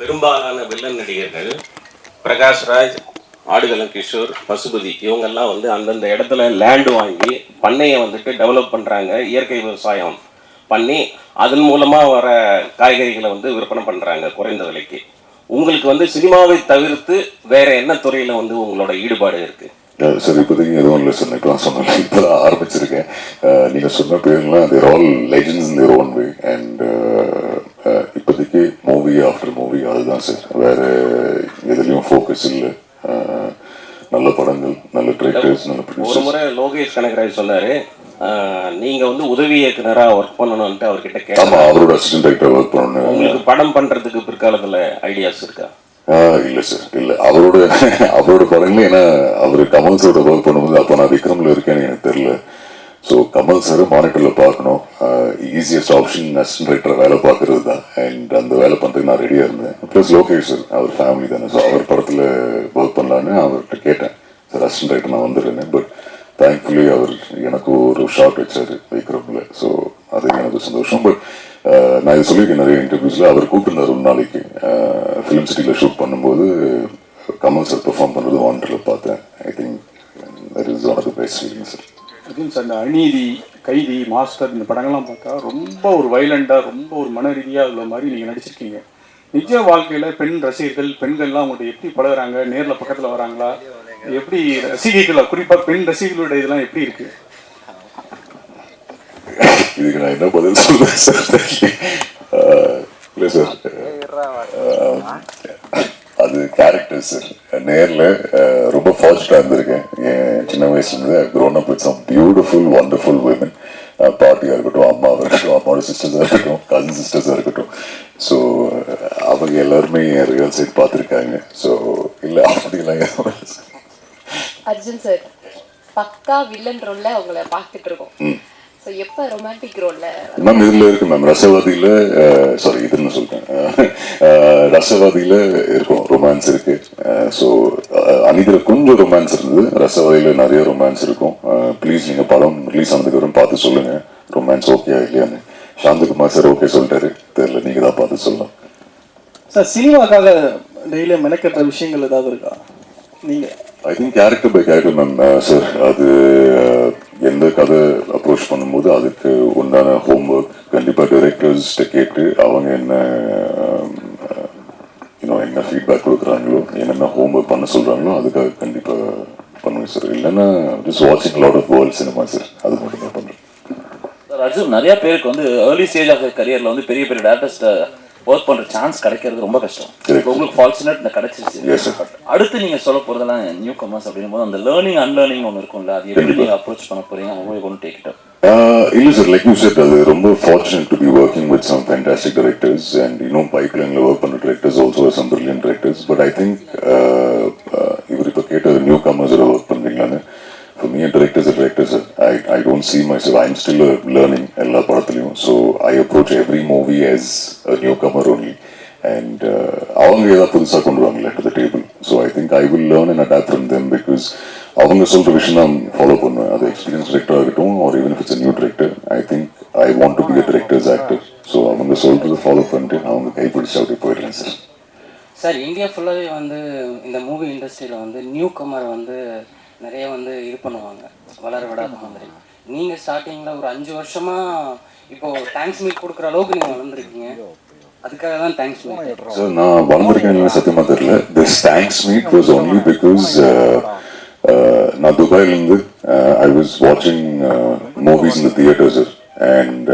பெரும்பாலான வில்லன் நடிகர்கள் பிரகாஷ்ராஜ் ஆடுகளம் கிஷோர் பசுபதி இவங்கெல்லாம் வந்து அந்தந்த இடத்துல லேண்டு வாங்கி பண்ணையை வந்துட்டு டெவலப் பண்ணுறாங்க இயற்கை விவசாயம் பண்ணி அதன் மூலமாக வர காய்கறிகளை வந்து விற்பனை பண்ணுறாங்க குறைந்த விலைக்கு. உங்களுக்கு வந்து சினிமாவை தவிர்த்து வேற என்ன துறையில் வந்து உங்களோட ஈடுபாடு இருக்குது சார் இப்போதைக்கு எதுவும் இல்லை சார் இப்போ சொன்னேன் இப்போ தான் ஆரம்பிச்சிருக்கேன். நீங்கள் சொன்ன பேர்லாம் there all legends in their own way and இப்போதைக்கு மூவி ஆஃப்டர் மூவி அதுதான் சார். வேற எதுலேயும் ஃபோக்கஸ் இல்லை. நல்ல படங்கள் நல்ல டிரெக்டர்ஸ் நல்ல ஒரு முறை லோகேஷ் கனகராஜ் சொன்னாரு நீங்க வந்து உதவி இயக்குனரா ஒர்க் பண்ணணும்ட்டு அவர்கிட்ட கேட்டாங்க அவரோட அசிஸ்டன்ட் டைரக்டர் ஒர்க் பண்ணணும் உங்களுக்கு படம் பண்றதுக்கு பிற்காலத்துல ஐடியாஸ் இருக்கா? இல்ல சார் இல்ல. அவரோட அவரோட படங்களே ஏன்னா அவர் கமல் சாரோட ஒர்க் பண்ணும்போது அப்போ நான் விக்ரம்ல இருக்கேன்னு எனக்கு தெரியல. ஸோ கமல் சார் மானிட்டரில் பார்க்கணும். ஈஸியஸ்ட் ஆப்ஷன் அசிஸ்டன்ட் ரைட்டர் வேலை பார்க்கறது தான். அண்ட் அந்த வேலை பண்ணுறதுக்கு நான் ரெடியாக இருந்தேன். ப்ளஸ் லோகேஷ் சார் அவர் ஃபேமிலி தானே. ஸோ அவர் படத்தில் ஒர்க் பண்ணலான்னு அவர்கிட்ட கேட்டேன். சார் அசிஸ்டன்ட் ரைட்டர் நான் வந்துடுறேன் பட் தேங்க்ஃபுல்லி அவர் எனக்கு ஒரு ஷார்ட் வச்சார் விக்ரம்ல ஸோ அது எனக்கு சந்தோஷம். பட் நான் இது சொல்லியிருக்கேன் நிறைய இன்டர்வியூஸில் அவர் கூப்பிட்டுருந்தார் ஒரு நாளைக்கு. ஃபிலிம் சிட்டியில் ஷூட் பண்ணும்போது கமல் சார் பெர்ஃபார்ம் பண்ணுறது வாண்டரில் பார்த்தேன். I think that is one of the best feeling sir அதுவும் அந்த அநீதி கைதி மாஸ்டர் இந்த படங்கள்லாம் பார்த்தா ரொம்ப ஒரு வைலண்டாக ரொம்ப ஒரு மன ரீதியாக உள்ள மாதிரி நீங்கள் நடிச்சிருக்கீங்க. நிஜ வாழ்க்கையில் பெண் ரசிகர்கள் பெண்கள்லாம் அவங்கள்ட்ட எப்படி பழகுறாங்க? நேரில் பக்கத்தில் வராங்களா? எப்படி ரசிகைகள் குறிப்பாக பெண் ரசிகர்களோட இதெல்லாம் எப்படி இருக்கு? இதுக்கு நான் என்ன பதில் சொல்றேன் சார்? இல்லை சார். அது கேரக்டர் சார் நேரில் ரொம்ப ஃபார்ச்சுனாக இருந்திருக்கேன். என் சின்ன வயசுலேருந்து grown up with some beautiful wonderful women பாட்டியாக இருக்கட்டும் அம்மாவாக இருக்கட்டும் அம்மாவோட சிஸ்டர்ஸாக இருக்கட்டும் கசின் சிஸ்டர்ஸாக இருக்கட்டும். ஸோ அவங்க எல்லாருமே ரியல் சைட் பார்த்துருக்காங்க. ஸோ இல்லை அப்படிலாம் அர்ஜுன் சார் பக்கா வில்லன் ரோல்ல அவங்கள பார்த்துட்டு இருக்கோம். மேம் இதுல இருக்கு மேம் ரசவாதியில சாரி இதுன்னு சொல்லிட்டேன் ரசவாதியில இருக்கும் ரொமான்ஸ் இருக்கு. ஸோ அனிதில கொஞ்சம் ரொமான்ஸ் இருந்தது. ரசவாதியில நிறைய ரொமான்ஸ் இருக்கும். ப்ளீஸ் நீங்க படம் ரிலீஸ் ஆனதுக்கு அப்புறம் பார்த்து சொல்லுங்க. ரொமான்ஸ் ஓகே இல்லையான்னு. சாந்தகுமார் சார் ஓகே சொல்லிட்டாரு தெரியல நீங்க தான் பார்த்து சொல்லலாம். சார் சினிமாக்காக டெய்லியும் மெனக்கட்டுற விஷயங்கள் ஏதாவது இருக்கா? நீங்க? I think character by character ma'am sir அது எந்த கதை அப்ரோச் பண்ணும்போது அதுக்கு உண்டான ஹோம்ஒர்க் கண்டிப்பாக டைரக்டர்ஸ்கிட்ட கேட்டு அவங்க என்ன இன்னும் என்ன ஃபீட்பேக் கொடுக்குறாங்களோ என்னென்ன ஹோம்ஒர்க் பண்ண சொல்கிறாங்களோ அதுக்காக கண்டிப்பாக பண்ணுவேன் சார் இல்லைன்னா ஜஸ்ட் வாட்சிங் lot of world cinema sir அது மட்டும் தான் பண்ணுறேன். சார் அர்ஜுன் நிறைய பேருக்கு வந்து ஏர்லி ஸ்டேஜ் ஆஃப் கரியரில் வந்து பெரிய பெரிய டேரக்டர்ஸ்ட்டை ஒர்க் பண்ற சான்ஸ் கிடைக்கிறது ரொம்ப கஷ்டம். இப்போ உங்களுக்கு ஃபார்ச்சுனேட் இந்த கிடைச்சிருச்சு. Sir. But அடுத்து நீங்க சொல்ல போறதெல்லாம் நியூ கமர்ஸ் அப்படின்னும் போது அந்த லேர்னிங் அன்லேர்னிங் ஒன்று இருக்கும்ல அது எப்படி நீங்க அப்ரோச் பண்ண போறீங்க? உங்களுக்கு ஒன்று டேக் இட் Uh, இல்லை சார் லைக் யூ செட் அது ரொம்ப fortunate to be working with some fantastic directors and இன்னும் பைப்லைனில் ஒர்க் பண்ணுற directors also some brilliant directors. But I think இவர் இப்போ கேட்டது நியூ கமர்ஸில் work பண்ணுறீங்களான்னு me directors are directors I I don't see myself I am still learning எல்லா படத்துலையும் so I approach every movie as a newcomer only and uh, அவங்க ஏதாவது புதுசாக கொண்டு வாங்கல to the table so I think I will learn and adapt from them because அவங்க சொல்கிற விஷயம் நான் ஃபாலோ பண்ணுவேன். அது எக்ஸ்பீரியன்ஸ் டிரெக்டர் ஆகட்டும் ஒரு even it's new director I think I want to be a director's actor so அவங்க சொல்கிறத ஃபாலோ பண்ணிட்டு நான் அவங்க கைப்பிடிச்சு அப்படி போயிடுறேன் சார் சார் இந்தியா ஃபுல்லாகவே வந்து இந்த மூவி இண்டஸ்ட்ரியில் வந்து நியூ கமர் வந்து நிறைய வந்து இது பண்ணுவாங்க. வளர விடாத மாதிரி. நீங்கள் ஸ்டார்டிங்கில் ஒரு அஞ்சு வருஷமாக இப்போ தேங்க்ஸ் மீட் கொடுக்குற அளவுக்கு நீங்கள் வளர்ந்துருக்கீங்க. அதுக்காக தான் தேங்க்ஸ் மீட் சார் நான் வளர்ந்துருக்கேன் சத்தியமா தெரியல. This thanks meet was only because நான் துபாயிலேருந்து ஐ வாஸ் வாட்சிங் மூவிஸ் இந்த தியேட்டர் சார் அண்ட்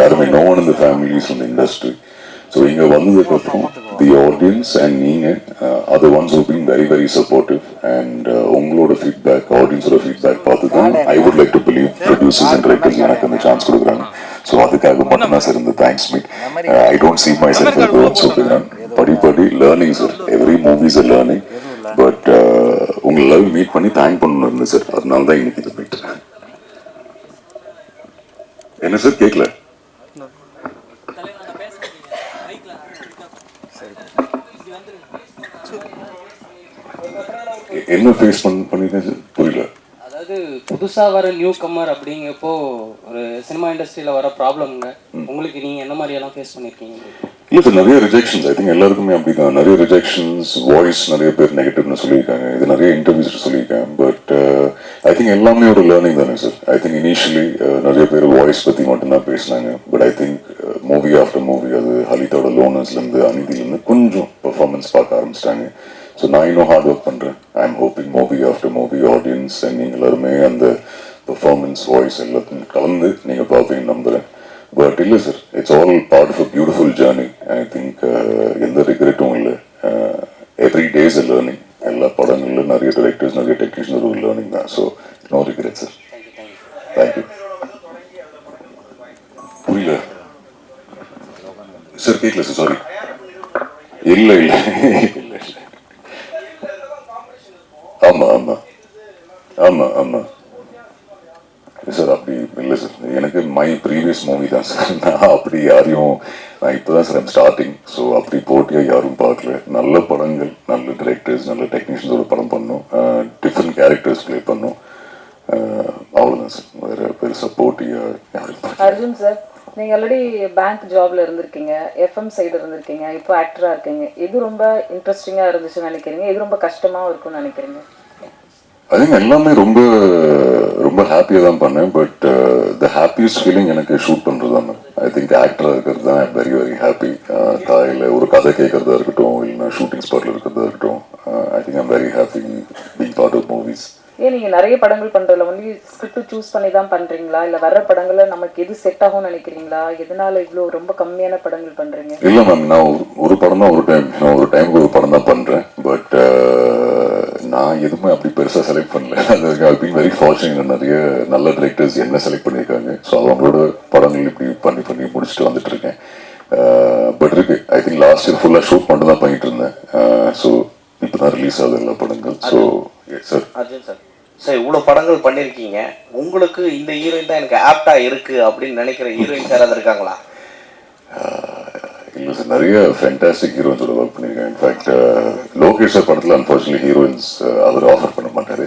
யாருமே நோ ஒன் இந்த ஃபேமிலிஸ் இந்த இண்டஸ்ட்ரி ஸோ இங்கே வந்ததுக்கப்புறம் தி ஆடியன்ஸ் அண்ட் நீங்கள் other ones who been very very supportive and உங்களோட ஃபீட்பேக் ஆடியன்ஸோட ஃபீட்பேக் பார்த்து தான் I would like to believe producers and writers எனக்கு அந்த சான்ஸ் கொடுக்குறாங்க. ஸோ அதுக்காக மட்டும் தான் சார் இந்த thanks meet I don't see myself சொல்லுறேன் படி படி learning sir every movies a learning but உங்களை லவ் மீட் பண்ணி தேங்க் பண்ணணும் இருந்தேன் சார் அதனால தான் இன்னைக்கு இது போயிட்டு என்ன சார் கேட்கல என்ன ஃபேஸ் சார் புரியல. அதாவது புதுசாக வர நியூ கம்மர் அப்படிங்கப்போ ஒரு சினிமா இண்டஸ்ட்ரியில் வர ப்ராப்ளம்ங்க உங்களுக்கு நீங்கள் என்ன மாதிரியெல்லாம் ஃபேஸ் பண்ணியிருக்கீங்க இல்லை சார் நிறைய ரிஜெக்ஷன்ஸ் ஐ திங்க் எல்லாருக்குமே அப்படிதான். நிறைய ரிஜெக்ஷன்ஸ் வாய்ஸ் நிறைய பேர் நெகட்டிவ்னு சொல்லியிருக்காங்க. இது நிறைய இன்டர்வியூஸ் சொல்லியிருக்கேன் பட் ஐ திங்க் எல்லாமே ஒரு லேர்னிங் தானே சார் ஐ திங்க் இனிஷியலி நிறைய பேர் வாய்ஸ் பற்றி மட்டும்தான் பேசினாங்க. But I think movie after movie அது ஹலிதோட லோனர்ஸ்லேருந்து அநீதியிலேருந்து கொஞ்சம் பெர்ஃபார்மன்ஸ் பார்க்க ஆரம்பிச்சிட்டாங்க. ஸோ நான் இன்னும் ஹார்ட் ஒர்க் பண்ணுறேன் I am hoping movie after movie audience and நீங்கள் எல்லாருமே அந்த பெர்ஃபார்மன்ஸ் வாய்ஸ் எல்லாத்தையும் கலந்து நீங்கள் பார்ப்பீங்க நம்புகிறேன் பட் இல்லை sir it's all part of a beautiful journey I think எந்த ரிக்ரெட்டும் இல்லை. எவ்ரி டேஸ் அ லேர்னிங் எல்லா படங்களிலும் நிறைய டிரெக்டர்ஸ் நிறைய டெக்னீஷியன் ஒரு லேர்னிங் தான். So no regret sir thank you புரியல? சார் கேட்கல சார் சாரி இல்லை இல்லை. ஆமாம் ஆமாம் சார் அப்படி இல்லை சார் எனக்கு மை ப்ரீவியஸ் மூவி தான் சார் நான் அப்படி யாரையும் நான் இப்போ தான் சார் ஸ்டார்டிங் ஸோ அப்படி போட்டியாக யாரும் பார்க்கல. நல்ல படங்கள் நல்ல டிரெக்டர்ஸ் நல்ல டெக்னீஷியன்ஸோட படம் பண்ணோம். டிஃப்ரெண்ட் கேரக்டர்ஸ் ப்ளே பண்ணோம். அவ்வளோதான் சார் வேறு பெருசாக போட்டியாக யாரும் அர்ஜுன் சார் நீங்கள் ஆல்ரெடி பேங்க் ஜாப்ல இருந்திருக்கீங்க எஃப்எம் சைடு இருந்திருக்கீங்க இப்போ ஆக்டராக இருக்கீங்க. எது ரொம்ப இன்ட்ரெஸ்டிங்காக இருந்துச்சுன்னு நினைக்கிறீங்க? எது ரொம்ப கஷ்டமாகவும் இருக்கும்னு நினைக்கிறீங்க? ஐ திங்க் எல்லாமே ரொம்ப ரொம்ப ஹாப்பியாக தான் பண்ணேன் பட் த ஹாப்பியஸ்ட் ஃபீலிங் எனக்கு ஷூட் பண்ணுறது தான் ஐ திங்க் ஆக்டராக இருக்கிறது தான் வெரி வெரி ஹாப்பி தாயில் ஒரு கதை கேட்கறதா இருக்கட்டும் இல்லைன்னா ஷூட்டிங் ஸ்பாட்டில் இருக்கிறதா இருக்கட்டும் I think I'm very happy being part of movies ஏன் நீங்க நிறைய படங்கள் பண்றதுல வந்து ஸ்கிரிப்ட் சூஸ் பண்ணி தான் பண்றீங்களா? இல்ல வர்ற படங்கள்ல நமக்கு எது செட் ஆகும்னு நினைக்கிறீங்களா? எதனால இவ்வளோ ரொம்ப கம்மியான படங்கள் பண்றீங்க? இல்லை மேம் நான் ஒரு படம் தான் ஒரு டைம் நான் ஒரு டைமுக்கு ஒரு படம் தான் பண்ணுறேன் நான் எதுவுமே அப்படி பெருசாக செலக்ட் பண்ணல. அது பீன் வெரி ஃபார்ச்சுனேட் நிறைய நல்ல டிரெக்டர்ஸ் என்ன செலக்ட் பண்ணியிருக்காங்க. ஸோ அவங்களோட படங்கள் இப்படி பண்ணி பண்ணி முடிச்சுட்டு வந்துட்டு இருக்கேன். பட் இருக்கு. ஐ திங்க் லாஸ்ட் இயர் ஃபுல்லாக ஷூட் மட்டும் தான் பண்ணிட்டு இருந்தேன். ஸோ இப்போ தான் ரிலீஸ் ஆகுது எல்லா படங்கள். So sir Arjun sir sir இவ்வளோ படங்கள் பண்ணியிருக்கீங்க உங்களுக்கு இந்த ஹீரோயின் தான் எனக்கு ஆப்டா இருக்கு அப்படின்னு நினைக்கிற ஹீரோயின்ஸ் யாராவது இருக்காங்களா? இல்லை சார் நிறைய ஃபேண்டாஸ்டிக் ஹீரோயின்ஸோட ஒர்க் பண்ணியிருக்கேன் இன்ஃபேக்ட் லோகேஷ் சார் படத்தில் அன்ஃபார்ச்சுனேட்லி ஹீரோயின்ஸ் அவர் ஆஃபர் பண்ண மாட்டார்.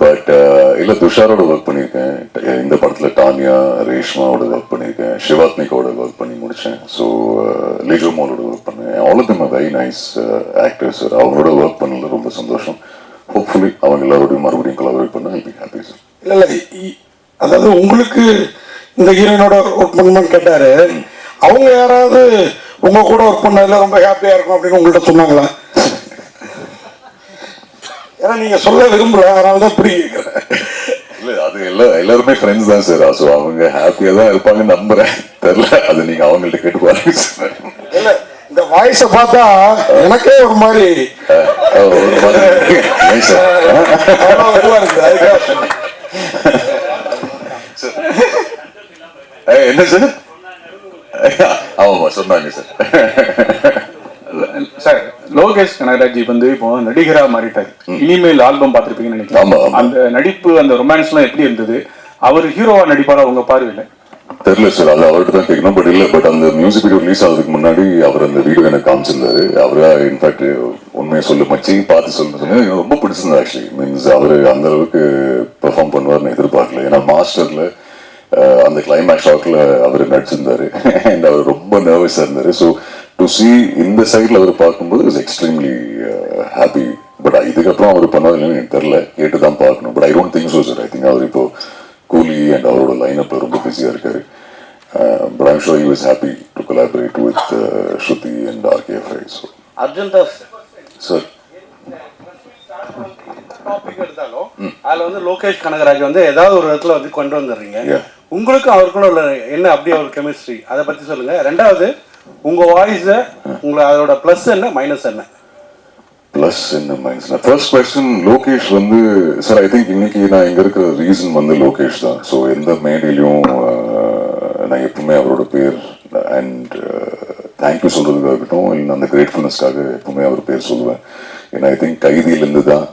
பட் uh, இல்லை துஷாரோட ஒர்க் பண்ணியிருக்கேன். இந்த படத்தில் டானியா ரேஷ்மாவோட ஒர்க் பண்ணியிருக்கேன். சிவாத்மிகாவோட ஒர்க் பண்ணி முடித்தேன் ஸோ லிஜோமோலோட ஒர்க் பண்ணேன். All of them very nice actors sir அவங்களோட ஒர்க் பண்ணல ரொம்ப சந்தோஷம். ஹோப்ஃபுல்லி அவங்க எல்லாரோடையும் மறுபடியும் கொலாபரேட் பண்ண ஐ பி ஹாப்பி சார் இல்லை இல்லை இ- அதாவது உங்களுக்கு இந்த ஹீரோயினோட ஒர்க் பண்ணணும்னு கேட்டார். அவங்க யாராவது உங்க கூட ஒர்க் பண்ணதுல ரொம்ப ஹாப்பியா இருக்கும் அப்படின்னு உங்கள்ட்ட சொன்னாங்களா? ஏன்னா நீங்க சொல்ல விரும்பல அதனால தான் இப்படி கேட்கிறேன் இல்ல அது எல்லா எல்லாருமே ஃப்ரெண்ட்ஸ் தான் சார் ஸோ அவங்க ஹாப்பியா தான் இருப்பாங்கன்னு நம்புறேன். தெரியல அது நீங்க அவங்கள்ட்ட கேட்டு பாருங்க சார் இல்ல இந்த வாய்ஸை பார்த்தா எனக்கே ஒரு மாதிரி. ஒரு மாதிரி ஏன் சார் அவ்வளோ இதுவா இருக்குது அதுக்காக சொன்னேன். ஏய், என்ன சார் ஆமாமா சொன்னாங்க சார் சார் லோகேஷ் கனகராஜ் வந்து இப்போ நடிகரா மாறிட்டாரு. இனிமேல் ஆல்பம் பார்த்திருப்பீங்கன்னு நினைக்கிறேன். அந்த நடிப்பு அந்த ரொமான்ஸ்லாம் எப்படி இருந்தது? அவர் ஹீரோவா நடிப்பாரா உங்க பார்வையில? தெரியல சார் அது அவர்கிட்ட தான் கேட்கணும். பட் இல்ல பட் அந்த மியூசிக் வீடியோ ரிலீஸ் ஆகிறதுக்கு முன்னாடி அவர் அந்த வீடியோ எனக்கு காமிச்சிருந்தாரு. அவரா இன்ஃபேக்ட் உண்மையை சொல்லு மச்சி பார்த்து சொல்லு சொன்னேன். ரொம்ப பிடிச்சிருந்தது ஆக்சுவலி மீன்ஸ் அவர் அந்த அளவுக்கு பெர்ஃபார்ம் பண்ணுவார்னு எதிர்பார்க்கல. ஏன்னா மாஸ்டர்ல அந்த கிளைமேக்ஸ் ஷாட்ல அவர் நடிச்சிருந்தாரு அண்ட் அவர் ரொம்ப நர்வஸா இருந்தாரு ஸோ டு சி இந்த சைட்ல அவர் பார்க்கும்போது இஸ் எக்ஸ்ட்ரீம்லி ஹாப்பி பட் இதுக்கப்புறம் அவர் பண்ணது இல்லைன்னு எனக்கு தெரியல கேட்டு தான் பார்க்கணும் but I don't think so sir I think அவர் இப்போ கூலி அண்ட் அவரோட லைனப்ல ரொம்ப பிஸியாக இருக்காரு but I'm sure you is happy to collaborate with Shruti and RK fry so Arjun the sir topic எடுத்தாலும் அதுல வந்து லோகேஷ் கனகராஜ் வந்து ஏதாவது ஒரு இடத்துல வந்து கொண்டு வந்துடுறீங்க. உங்களுக்கும் அவருக்குள்ள உள்ள என்ன அப்படி ஒரு கெமிஸ்ட்ரி அதை பற்றி சொல்லுங்க. ரெண்டாவது உங்க வாய்ஸ் உங்களை அதோட ப்ளஸ் என்ன மைனஸ் என்ன? ப்ளஸ் என்ன மைனஸ் ஃபர்ஸ்ட் கொஸ்டின் லோகேஷ் வந்து சார் ஐ திங்க் இன்னைக்கு நான் இங்கே இருக்கிற ரீசன் வந்து லோகேஷ் தான். ஸோ எந்த மேடையிலையும் நான் எப்பவுமே அவரோட பேர் அண்ட் தேங்க்யூ சொல்கிறதுக்காகட்டும் இருக்கட்டும் இல்லை அந்த கிரேட்ஃபுல்னஸ்க்காக எப்பவுமே அவர் பேர் சொல்லுவேன். ஏன்னா ஐ திங்க் கைதியிலேருந்து தான்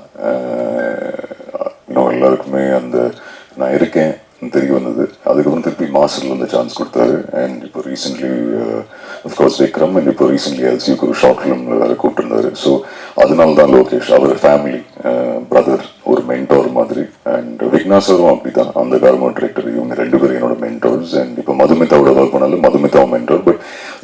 இன்னும் எல்லாருக்குமே அந்த நான் இருக்கேன் தெரிய வந்தது அதுக்கப்புறம் திருப்பி மாஸ்டர்ல இந்த சான்ஸ் கொடுத்தாரு recently recently of course Vikram and இப்போ ரீசென்ட்லி எல்சிக்கு ஒரு ஷார்ட் ஃபிலிம் வேறு கூப்பிட்டுருந்தாரு. ஸோ அதனால தான் லோகேஷ் அவர் ஃபேமிலி பிரதர் ஒரு மென்டோர் மாதிரி. அண்ட் விக்னாசரும் அப்படிதான். அந்த கார்மோ டிரெக்டர் இவங்க ரெண்டு பேரும் என்னோட மென்டோர்ஸ் அண்ட் இப்போ மதுமிதாவோட ஒர்க் பண்ணாலும் மதுமிதாவும் மென்டோர் பட்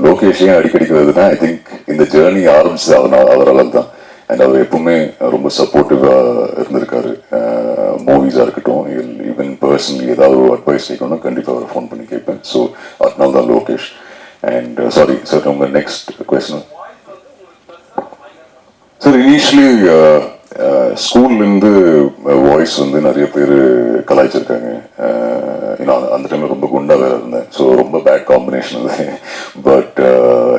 லோகேஷ் ஏன் அடிக்கடிக்கிறதுனா ஐ திங்க் இந்த ஜேர்னி ஆரம்பிச்சது அதனால் அவரால் தான். அண்ட் அவர் எப்பவுமே ரொம்ப சப்போர்ட்டிவாக இருந்திருக்காரு. பர்சனலி ஏதாவது ஒரு அட்வைஸ் கேட்கணும்னா கண்டிப்பாக அவரை ஃபோன் பண்ணி கேட்பேன். ஸோ அதனால தான் லோகேஷ். அண்ட் சாரி சார் உங்கள் நெக்ஸ்ட் கொஸ்டின் சார் இனிஷியலி ஸ்கூல்லேருந்து வாய்ஸ் வந்து நிறைய பேர் கலாய்ச்சிருக்காங்க. Uh, ஏன்னா அந்த டைமில் ரொம்ப குண்டா வேற இருந்தேன். ஸோ ரொம்ப பேட் காம்பினேஷன் அது. பட்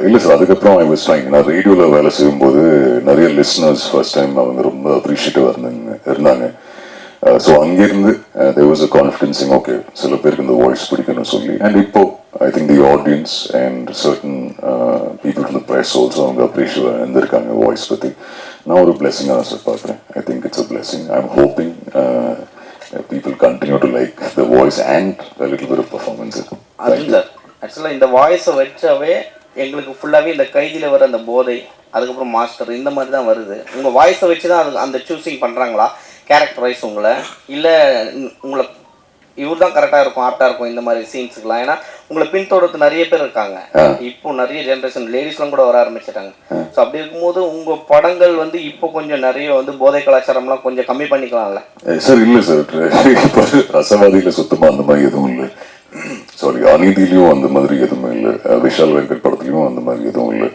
இல்லை சார் அதுக்கப்புறம் ஐ வாஸ் ஃபைன் நான் ரேடியோவில் வேலை செய்யும்போது நிறைய லிஸ்னர்ஸ் ஃபர்ஸ்ட் டைம் அவங்க ரொம்ப அப்ரிஷியேட்டிவாக இருந்தாங்க இருந்தாங்க. ஸோ அங்கேருந்து தேர் வாஸ் அ கான்ஃபிடென்சிங் ஓகே சில பேருக்கு இந்த வாய்ஸ் பிடிக்கும்னு சொல்லி. அண்ட் இப்போ I think the audience and certain people from the press also அவங்க அப்ரிஷியேட் இருந்திருக்காங்க வாய்ஸ் பற்றி நான் ஒரு பிளெஸிங்காக தான் சார் பார்க்குறேன் I think it's a blessing I am hoping people continue to like the voice and little bit performance sir ஆக்சுவலாக இந்த வாய்ஸை வச்சாவே எங்களுக்கு ஃபுல்லாகவே இந்த கைதியில் வர அந்த போதை அதுக்கப்புறம் மாஸ்டர் இந்த மாதிரி தான் வருது. உங்கள் வாய்ஸை வச்சு தான் அது அந்த சூஸிங் பண்ணுறாங்களா கேரக்டர் வைஸ் உங்களை? இல்லை உங்களை இவர் தான் கரெக்டாக இருக்கும் ஆப்டாக இருக்கும் இந்த மாதிரி சீன்ஸுக்குலாம் ஏன்னா உங்களை பின்தொடர்ந்து நிறைய பேர் இருக்காங்க. இப்போ நிறைய ஜென்ரேஷன் லேடிஸ்லாம் கூட வர ஆரம்பிச்சிட்டாங்க. ஸோ அப்படி இருக்கும்போது உங்கள் படங்கள் வந்து இப்போ கொஞ்சம் நிறைய வந்து போதை கலாச்சாரம்லாம் கொஞ்சம் கம்மி பண்ணிக்கலாம்ல? சார் இல்லை சார் ரசவாதியில் சுத்தமாக அந்த மாதிரி எதுவும் இல்லை. சாரி அநீதியிலையும் அந்த மாதிரி எதுவுமே இல்லை. விஷால் வெங்கட் படத்துலையும் அந்த மாதிரி எதுவும் இல்லை.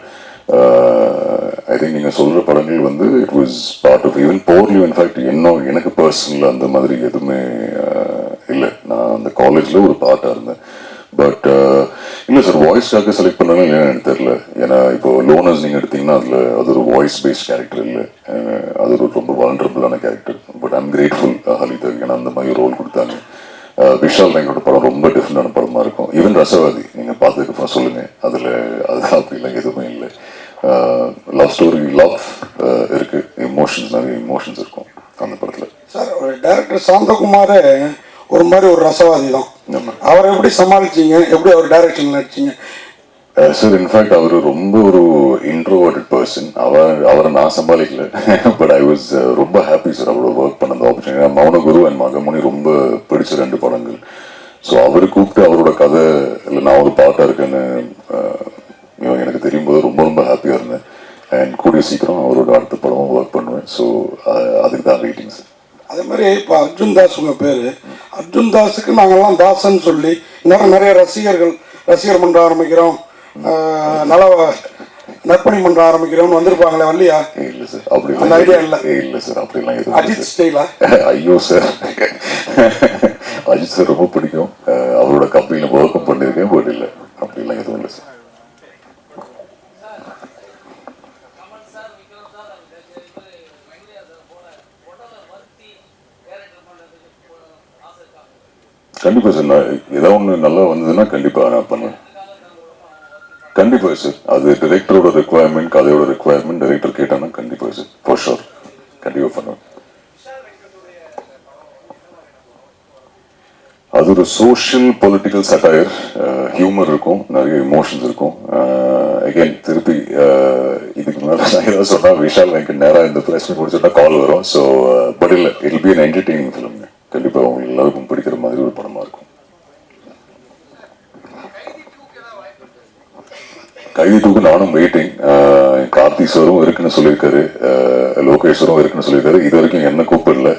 Uh, ஐ திங்க் நீங்கள் சொல்கிற படங்கள் வந்து it was part of even போர்லியூ in fact இன்னும் எனக்கு பர்சனல் அந்த மாதிரி எதுவுமே uh, இல்லை. நான் அந்த காலேஜில் ஒரு பார்ட்டாக இருந்தேன். பட் இல்லை சார் வாய்ஸ்க்காக செலக்ட் பண்ணாலும் இல்லைன்னு எனக்கு ஏன்னா இப்போ லோனர்ஸ் நீங்கள் எடுத்தீங்கன்னா அதில் அது ஒரு வாய்ஸ் பேஸ்ட் கேரக்டர் இல்லை அது ஒரு ரொம்ப வல்னரபுளான கேரக்டர் பட் ஐம் கிரேட்ஃபுல் ஹலிதர் ஏன்னா அந்த மாதிரி ரோல் கொடுத்தாங்க. Uh, விஷால் வெங்கோட படம் ரொம்ப டிஃப்ரெண்டான படமாக இருக்கும். ஈவன் ரசவாதி நீங்கள் பார்த்துக்கப்போ சொல்லுங்கள் அதில் அது அப்படிலாம் எதுவுமே இல்லை. லவ் ஸ்டோரி லவ் இருக்கு. எமோஷன்ஸ் நிறைய எமோஷன்ஸ் இருக்கும் அந்த படத்தில். சார் டைரக்டர் சாந்தகுமாரே ஒரு மாதிரி ஒரு ரசவாதி தான். அவரை எப்படி சமாளிச்சீங்க? எப்படி அவர் டைரக்ஷன் நடிச்சீங்க? சார் இன்ஃபேக்ட் அவர் ரொம்ப ஒரு இன்ட்ரோவர்டட் பர்சன் அவர் அவரை நான் சமாளிக்கல. பட் ஐ வாஸ் ரொம்ப ஹாப்பி சார் அவரோட ஒர்க் பண்ண அந்த ஆப்பர்ச்சுனிட்டி மௌனகுரு அண்ட் மகமணி ரொம்ப பிடிச்ச ரெண்டு படங்கள். ஸோ அவர் கூப்பிட்டு அவரோட கதை இல்லை நான் ஒரு பாட்டாக இருக்கேன்னு அஹ், you know, எனக்கு தெரியும் போது ரொம்ப ரொம்ப ஹாப்பியாக இருந்தேன் அண்ட் கூடிய சீக்கிரம் அவரோட அடுத்த படமும் ஒர்க் பண்ணுவேன் ஸோ அதுக்கு தான் வெயிட்டிங் சார் அதே மாதிரி இப்போ அர்ஜுன் தாஸ் உங்க பேரு. அர்ஜுன் தாஸுக்கு நாங்கெல்லாம் தாசன் சொல்லி இன்னும் நிறைய ரசிகர்கள் ரசிகர் மன்றம் ஆரம்பிக்கிறோம். நல நற்பணி மன்றம் ஆரம்பிக்கிறோம்னு வந்திருப்பாங்களே வரலையா இல்லை சார் அப்படி அந்த idea இல்ல. இல்லை சார் அப்படிலாம் அஜித். ஸ்டைலா? ஐயோ சார். அஜித் சார் ரொம்ப பிடிக்கும். அவரோட கம்பெனியில் ஒர்க்கும் பண்ணியிருக்கேன் பட் இல்லை அப்படிலாம் எதுவும் இல்லை சார் கண்டிப்பா சார் நான் ஏதாவது ஒன்று நல்லா வந்ததுன்னா கண்டிப்பாக நான் பண்ணுவேன். கண்டிப்பாக சார் அது டிரெக்டரோட ரெக்குவயர்மெண்ட் கதையோட ரெக்குவயர்மெண்ட் டிரெக்டர் கேட்டானா கண்டிப்பாக சார் ஃபார் ஷோர் கண்டிப்பாக பண்ணுவேன். அது ஒரு சோஷியல் பொலிட்டிக்கல் சட்டையர் ஹியூமர் இருக்கும் நிறைய இமோஷன்ஸ் இருக்கும். அகைன் திருப்பி இதுக்கு மேலே நான் ஏதாவது சொன்னால் விஷால் எனக்கு நேராக இந்த ப்ரெஸ் முடிச்சுட்டா கால் வரும். ஸோ பட் இல்லை it be an entertaining film கண்டிப்பாக உங்களுக்கு எல்லாருக்கும் பிடிக்கிற மாதிரி ஒரு படமாக இருக்கும். கைதி டூக்கு நானும் வெயிட்டிங் கார்த்தி சாரும் இருக்குன்னு சொல்லியிருக்காரு. லோகேஷ் சாரும் இருக்குன்னு சொல்லியிருக்காரு. இது வரைக்கும் என்ன கூப்பிடல.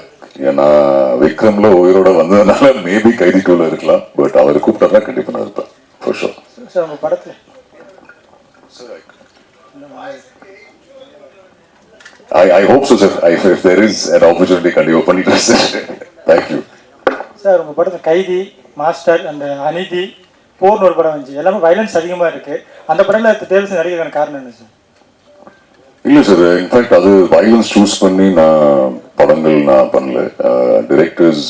ஏன்னா விக்ரம்ல உயிரோட வந்ததுனால மேபி கைதி டூல இருக்கலாம். பட் அவர் கூப்பிட்டா கண்டிப்பா நான் இருப்பேன். ஃபார் ஷோர் சார் உங்கள் படத்தில்? I I hope so sir I if there is an கண்டிப்பாக சார் தேங்க்யூ சார் உங்கள் படத்தில் கைதி மாஸ்டர் அந்த அநீதி போர்னு ஒரு படம் வந்துச்சு. எல்லாமே வைலன்ஸ் அதிகமாக இருக்குது அந்த படத்தில் தேர்வு செய்ய நடிக்கிறதுக்கான காரணம் என்ன சார் இல்லை சார் இன்ஃபேக்ட் அது வயலன்ஸ் சூஸ் பண்ணி நான் படங்கள் நான் பண்ணல. டிரெக்டர்ஸ்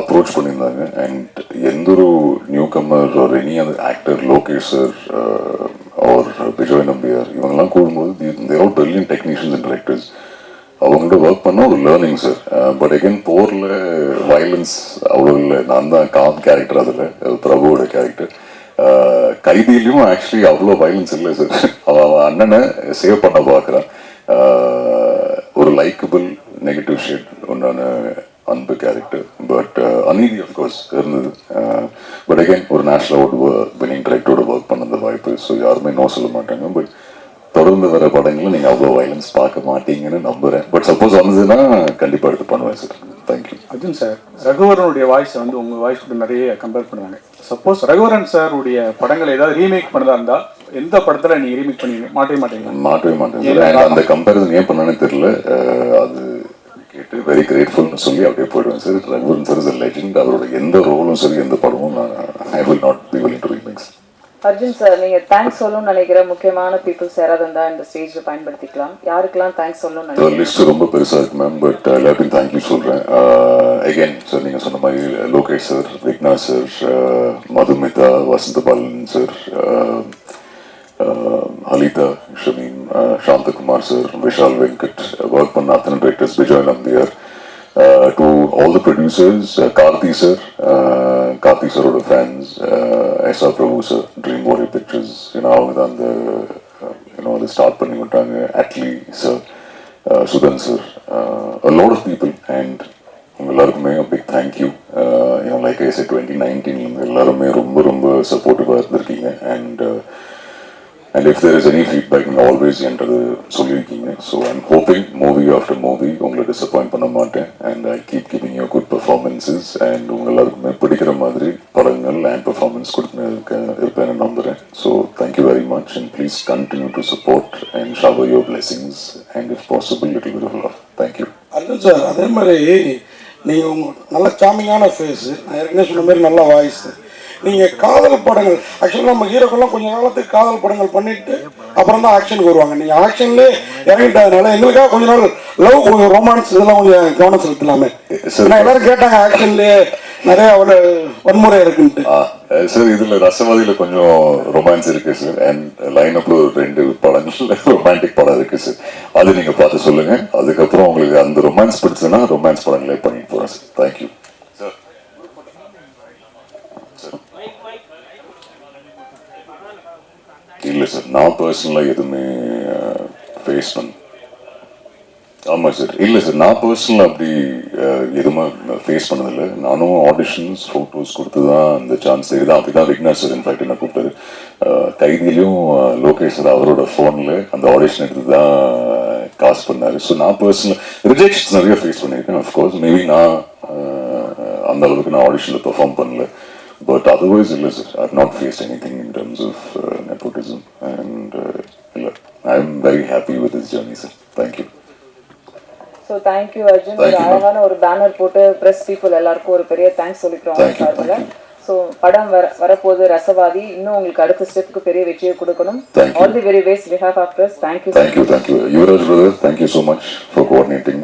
அப்ரோச் பண்ணியிருந்தாங்க. அண்ட் எந்த ஒரு நியூ கம்மர் ஒரு any other actor Lokesh sir அவர் விஜய் நம்பியார் இவங்கெல்லாம் கூடும்போது there all brilliant technicians and directors அவங்கள்ட்ட ஒர்க் பண்ண ஒரு லேர்னிங் சார் பட் எகென் போரில் வயலன்ஸ் அவ்வளோ இல்லை. நான் தான் காம் கேரக்டர் அதில். பிரபுவோட கேரக்டர் கைதியிலையும் ஆக்சுவலி அவ்வளோ வயலன்ஸ் இல்லை சார் அவன் அவன் அண்ணனை சேவ் பண்ண பார்க்குறான். Uh, ஒரு லைக்கபிள் நெகட்டிவ் ஷேட் உண்டான Anbu character but Aneethi of course இருந்தது. Uh, பட் அகைன் ஒரு நேஷனல் அவார்டு வினிங் டைரக்டரோட ஒர்க் பண்ண அந்த வாய்ப்பு. ஸோ யாருமே நோ சொல்ல மாட்டாங்க. பட் தொடர்ந்து வர படங்களும் நீங்கள் அவ்வளோ வயலன்ஸ் பார்க்க மாட்டீங்கன்னு நம்புறேன். பட் சப்போஸ் வந்ததுன்னா கண்டிப்பாக எடுத்து பண்ணுவேன் sir thank you Arjun sir ரகுவரனுடைய வாய்ஸை வந்து உங்கள் வாய்ஸ் கூட நிறைய கம்பேர் பண்ணுவாங்க. சப்போஸ் ரகுவரன் சார் உடைய படங்களை ஏதாவது ரீமேக் பண்ணதா இருந்தா எந்த படத்துல நீங்க ரீமேக் பண்ணுவீங்க மாட்டவே மாட்டீங்க? மாட்டவே மாட்டேன் அந்த கம்பேரிசன் ஏன் பண்ணானே தெரியல. அது கேட்டு வெரி கிரேட்ஃபுல்னு சொல்லி அப்படியே போயிடுவேன் sir Raghuvaran sir is legend அவரோட எந்த ரோலும் சரி எந்த படமும் நான் I will not be willing to remakes Arjun sir நீங்க தேங்க்ஸ் சொல்லணும்னு நினைக்கிற முக்கியமான பீப்புள்ஸ் யாராவது இருந்தா இந்த ஸ்டேஜ்ல பயன்படுத்திக்கலாம். யாருக்கெல்லாம் தேங்க்ஸ் சொல்லணும்னு நினைக்கிறீங்க? லிஸ்ட் ரொம்ப பெருசாக இருக்கு மேம் பட் எல்லாத்தையும் தேங்க்யூ சொல்கிறேன் அகைன் சார் நீங்கள் சொன்ன மாதிரி Lokesh sir Vigna sir Madhumitha Vasantha Balan sir Halitha Shameem Shanthakumar sir Vishal Venkat work பண்ண அத்தனை directors Vijay Nambiar to all the producers Karthi sir Karthi சாரோட fans S R Prabhu sir Dream Warrior Pictures ஏன்னா அவங்க தான் அந்த you know அதை start பண்ணி விட்டாங்க. Atlee sir Sudhan sir lot of people and உங்கள் எல்லாருக்குமே பிக் தேங்க்யூ ஏன்னா like I say twenty nineteen எல்லாருமே ரொம்ப ரொம்ப சப்போர்ட்டிவாக இருந்திருக்கீங்க. And and if there is any feedback நீங்கள் ஆல்வேஸ் என்றது சொல்லியிருக்கீங்க. So I'm hoping movie after movie உங்களை டிசப்பாயிண்ட் பண்ண மாட்டேன். And I keep keeping you good performances and உங்க எல்லாருக்குமே பிடிக்கிற மாதிரி படங்கள் அண்ட் பர்ஃபார்மன்ஸ் கொடுத்து இருப்பேன்னு நம்புகிறேன் so thank you very much and please continue to support and shower your blessings and if possible little bit of love thank you Arjun sir அதே மாதிரி நீங்கள் உங்கள் நல்ல சாமிங்கான ஃபேஸு நான் ஏற்கனவே சொன்ன மாதிரி நல்ல வாய்ஸ் நீங்கள் காதல் படங்கள். ஆக்சுவலாக நம்ம ஹீரோக்கெல்லாம் கொஞ்ச காலத்துக்கு காதல் படங்கள் பண்ணிட்டு அப்புறம் தான் ஆக்ஷனுக்கு வருவாங்க. நீங்கள் ஆக்ஷன்லேயே இறங்கிட்டதுனால எங்களுக்காக கொஞ்ச நாள் லவ் கொஞ்சம் ரொமான்ஸ் இதெல்லாம் கொஞ்சம் கவனம் செலுத்தலாமே. ஏன்னா எல்லாரும் கேட்டாங்க ஆக்ஷன்லேயே நிறைய அவ்வளோ வன்முறை இருக்குன்ட்டு. சார் இதுல ரசவாதியில கொஞ்சம் ரொமான்ஸ் இருக்கு சார் அண்ட் லைன் அப்ல ரெண்டு படங்கள் ரொமான்டிக் படம் இருக்கு சார் அது நீங்க பார்த்து சொல்லுங்க. அதுக்கப்புறம் உங்களுக்கு அந்த ரொமான்ஸ் பிடிச்சதுன்னா ரொமான்ஸ் படங்களே பண்ணிட்டு போறேன் சார் தேங்க்யூ இல்லை சார் நான் பர்சனலாக எதுவுமே ஃபேஸ் பண்ண ஆமாம் சார் இல்லை சார் நான் பர்சனலாக அப்படி எதுவுமே ஃபேஸ் பண்ணதில்லை. நானும் ஆடிஷன்ஸ் ஃபோட்டோஸ் கொடுத்து தான் அந்த சான்ஸ் சரி அப்படி தான் விக்னேஷ் சார் இன்ஃபேக்ட் என்ன கூப்பிட்டாரு. கைதிலையும் லோகேஷ் சார் அவரோட ஃபோனில் அந்த ஆடிஷன் எடுத்து தான் காசு பண்ணார். ஸோ நான் பர்சனல் ரிஜெக்ஷன்ஸ் நிறைய ஃபேஸ் பண்ணியிருக்கேன். அஃப்கோர்ஸ் மேபி நான் அந்த அளவுக்கு நான் ஆடிஷனில் பெர்ஃபார்ம் பண்ணல. பட் அதர்வைஸ் இல்லை sir I not face anything in terms of nepotism and இல்லை I am very happy with this journey sir thank you so thank you Arjun ஒரு Thank you. அழகான ஒரு பேனர் போட்டு ப்ரெஸ் பீப்புள் எல்லாருக்கும் ஒரு பெரிய thanks சொல்லிக்கிறோம் Thank you, சார்பில் thank ஸோ படம் வர வரப்போகுது ரசவாதி. இன்னும் உங்களுக்கு அடுத்த ஸ்டெப்க்கு பெரிய வெற்றியை கொடுக்கணும். Thank you. All the very best behalf of press thank you Thank you, thank you. Yuvraj brother, thank you so much for coordinating